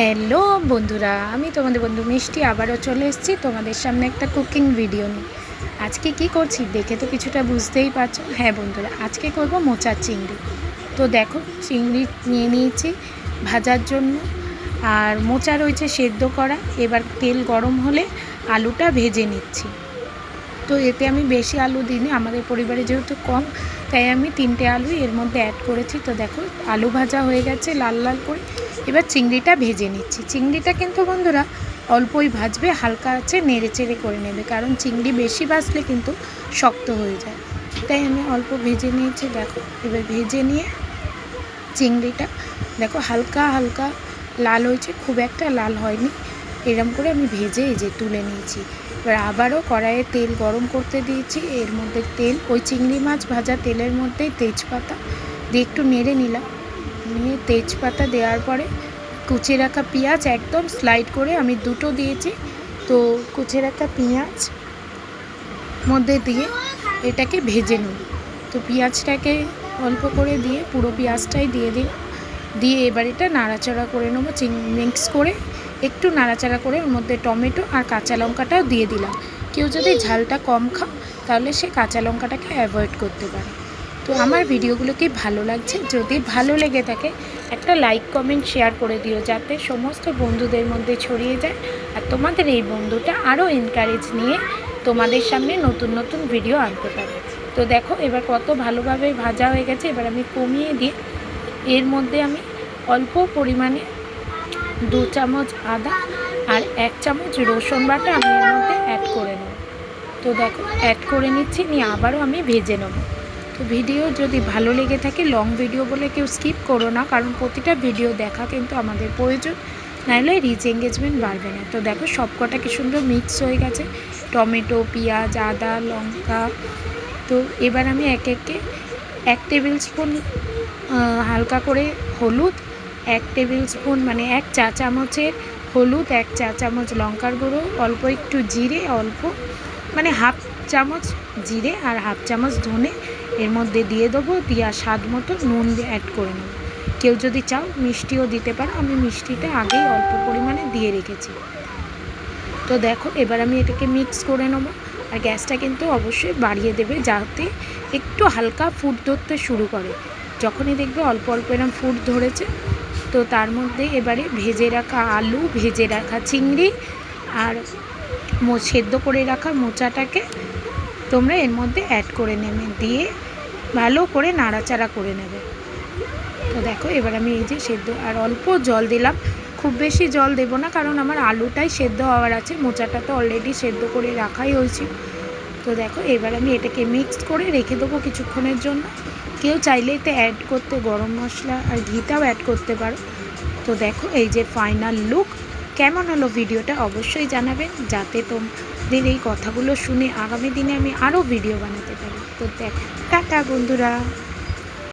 Hello বন্ধুরা, আমি তোমাদের বন্ধু মিষ্টি আবারও চলে এসেছি তোমাদের সামনে একটা কুকিং ভিডিও নিয়ে। আজকে কি করছি দেখে তো কিছুটা বুঝতেই পারছ। হ্যাঁ বন্ধুরা, আজকে করব মোচা চিংড়ি। তো দেখো, চিংড়ি নিয়ে নিয়েছি ভাজার জন্য। আর মোচা রয়েছে সেদ্ধ করা। এবার তেল গরম হলে আলুটা ভেজে নিচ্ছি। তো এতে আমি বেশি আলু দিইনি, আমাদের পরিবারে যেহেতু কম তাই আমি তিনটে আলু এর মধ্যে অ্যাড করেছি। তো দেখো, আলু ভাজা হয়ে গেছে লাল লাল করে। এবার চিংড়িটা ভেজে নিচ্ছি। চিংড়িটা কিন্তু বন্ধুরা অল্পই ভাজবে, হালকা আছে, নেড়ে চেড়ে করে নেবে। কারণ চিংড়ি বেশি ভাজলে কিন্তু শক্ত হয়ে যায়। তাই আমি অল্প ভেজে নিয়েছি, দেখো। এবার ভেজে নিয়ে চিংড়িটা, দেখো, হালকা হালকা লাল হয়েছে। খুব একটা লাল হয়নি। এরম করে আমি ভেজে এই যে তুলে নিয়েছি। এবার আবারও কড়াইয়ে তেল গরম করতে দিয়েছি। এর মধ্যে তেল, ওই চিংড়ি মাছ ভাজা তেলের মধ্যেই তেজপাতা দিয়ে একটু নেড়ে নিলাম। নিয়ে তেজপাতা দেওয়ার পরে কুচে রাখা পেঁয়াজ একদম স্লাইড করে আমি দুটো দিয়েছি। তো কুচে রাখা পেঁয়াজ মধ্যে দিয়ে এটাকে ভেজে নেব তো পেঁয়াজটাকে অল্প করে দিয়ে পুরো পেঁয়াজটাই দিয়ে দিই দিয়ে এবার এটা নাড়াচাড়া করে নেব, চিং মিক্স করে একটু নাড়াচাড়া করে ওর মধ্যে টমেটো আর কাঁচা লঙ্কাটাও দিয়ে দিলাম। কেউ যদি ঝালটা কম খাও, তাহলে সে কাঁচা লঙ্কাটাকে অ্যাভয়েড করতে পারে। তো আমার ভিডিওগুলো কি ভালো লাগছে? যদি ভালো লেগে থাকে, একটা লাইক কমেন্ট শেয়ার করে দিও যাতে সমস্ত বন্ধুদের মধ্যে ছড়িয়ে যায় আর তোমাদের এই বন্ধুটা আরও এনকারেজ নিয়ে তোমাদের সামনে নতুন নতুন ভিডিও আনতে পারে। তো দেখো, এবার কত ভালোভাবে ভাজা হয়ে গেছে। এবার আমি কমিয়ে দিয়ে এর মধ্যে আমি অল্প পরিমাণে দু চামচ আদা আর এক চামচ রসুন বাটা আমি এর মধ্যে অ্যাড করে নেব। তো দেখো অ্যাড করে নিচ্ছি, নিয়ে আবারও আমি ভেজে নেব। তো ভিডিও যদি ভালো লেগে থাকে লং ভিডিও বলে কেউ স্কিপ করো না, কারণ প্রতিটা ভিডিও দেখা কিন্তু আমাদের প্রয়োজন। নাহলে রিচ এঙ্গেজমেন্ট বাড়বে না। তো দেখো, সবকটা কি সুন্দর মিক্স হয়ে গেছে। টমেটো, পেঁয়াজ, আদা, লঙ্কা। তো এবার আমি এক একে এক টেবিল স্পুন হালকা করে হলুদ এক টেবিল স্পুন মানে এক চা চামচের হলুদ, এক চা চামচ লঙ্কার গুঁড়ো, অল্প একটু জিরে, অল্প মানে হাফ চামচ জিরে আর হাফ চামচ ধনে এর মধ্যে দিয়ে দেবো, দিয়ে স্বাদ মতো নুন অ্যাড করে নেব। কেউ যদি চাও মিষ্টিও দিতে পারো, আমি মিষ্টিটা আগেই অল্প পরিমাণে দিয়ে রেখেছি। তো দেখো, এবার আমি এটাকে মিক্স করে নেব। আর গ্যাসটা কিন্তু অবশ্যই বাড়িয়ে দেবে যাতে একটু হালকা ফুট ধরতে শুরু করে। যখনই দেখবে অল্প অল্প এরম ফুট ধরেছে তো তার মধ্যে এবারে ভেজে রাখা আলু, ভেজে রাখা চিংড়ি আর মো, সেদ্ধ করে রাখা মোচাটাকে তোমরা এর মধ্যে অ্যাড করে নেবে। দিয়ে ভালো করে নাড়াচাড়া করে নেবে। তো দেখো, এবার আমি এই যে সেদ্ধ, আর অল্প জল দিলাম। খুব বেশি জল দেব না, কারণ আমার আলুটাই সেদ্ধ হওয়ার আছে। মোচাটা তো অলরেডি সেদ্ধ করে রাখাই হয়েছিল তো দেখো, এবার আমি এটাকে মিক্সড করে রেখে দেবো কিছুক্ষণের জন্য। কেউ চাইলে এতে অ্যাড করতে, গরম মশলা আর ঘিটাও অ্যাড করতে পারো। তো দেখো, এই যে ফাইনাল লুক কেমন হলো ভিডিওটা অবশ্যই জানাবেন, যাতে তোমাদের এই কথাগুলো শুনে আগামী দিনে আমি আরও ভিডিও বানাতে পারি। তো দেখো, টাটা বন্ধুরা।